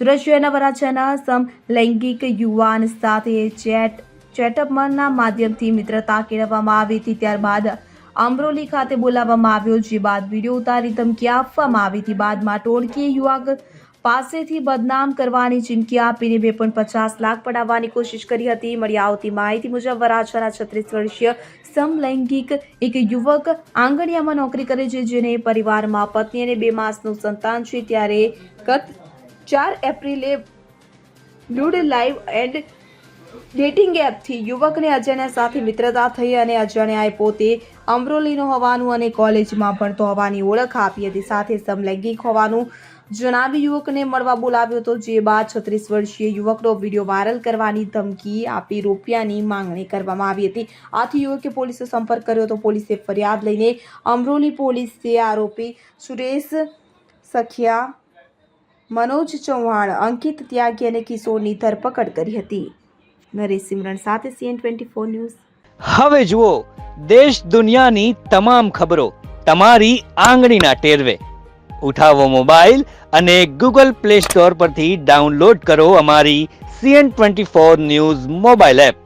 સુરત શહેરના વરાછાના સમલૈંગિક યુવાન સાથે ચેટ ચેટઅપના માધ્યમથી મિત્રતા કેળવવામાં આવી હતી. ત્યારબાદ અમરોલી ખાતે બોલાવવામાં આવ્યો, જે બાદ વીડિયો ઉતારી ધમકી આપવામાં આવી હતી. બાદમાં ટોળકીએ યુવક પાસેથી બદનામ કરવાની ચીમકી આપીને બે પણ પચાસ લાખ પડાવવાની કોશિશ કરી હતી. મળી આવતી માહિતી મુજબ, વરાછાના છત્રીસ વર્ષીય સમલૈંગિક એક યુવક આંગણિયામાં નોકરી કરે છે, જેને પરિવારમાં પત્ની અને બે માસનું સંતાન છે. ત્યારે ગત ચાર એપ્રિલે લુડ લાઈવ એન્ડ ડેટિંગ એપથી યુવકને અજાણ્યા સાથે મિત્રતા થઈ અને અજાણ્યાએ પોતે અમરોલીનો હોવાનું અને કોલેજમાં ભણતો હોવાની ઓળખ આપી હતી. સાથે સમલૈંગિક હોવાનું જણાવી યુવકને મળવા બોલાવ્યો હતો, જે બાદ છત્રીસ વર્ષીય યુવકનો વીડિયો વાયરલ કરવાની ધમકી આપી રૂપિયાની માંગણી કરવામાં આવી હતી. આથી યુવકે પોલીસે સંપર્ક કર્યો તો પોલીસે ફરિયાદ લઈને અમરોલી પોલીસે આરોપી સુરેશ સખિયા મનોજ ચૌહાણ અંકિત ત્યાગી અને કિશોરની ધરપકડ કરી હતી. નરેશ સિમરન સાથે સીએન ટ્વેન્ટી ફોર ન્યૂઝ. હવે જુઓ, દેશ દુનિયાની તમામ ખબરો તમારી આંગળીના ટેરવે. ઉઠાવો મોબાઈલ અને ગૂગલ પ્લે સ્ટોર પરથી ડાઉનલોડ કરો અમારી CN twenty four news mobile app.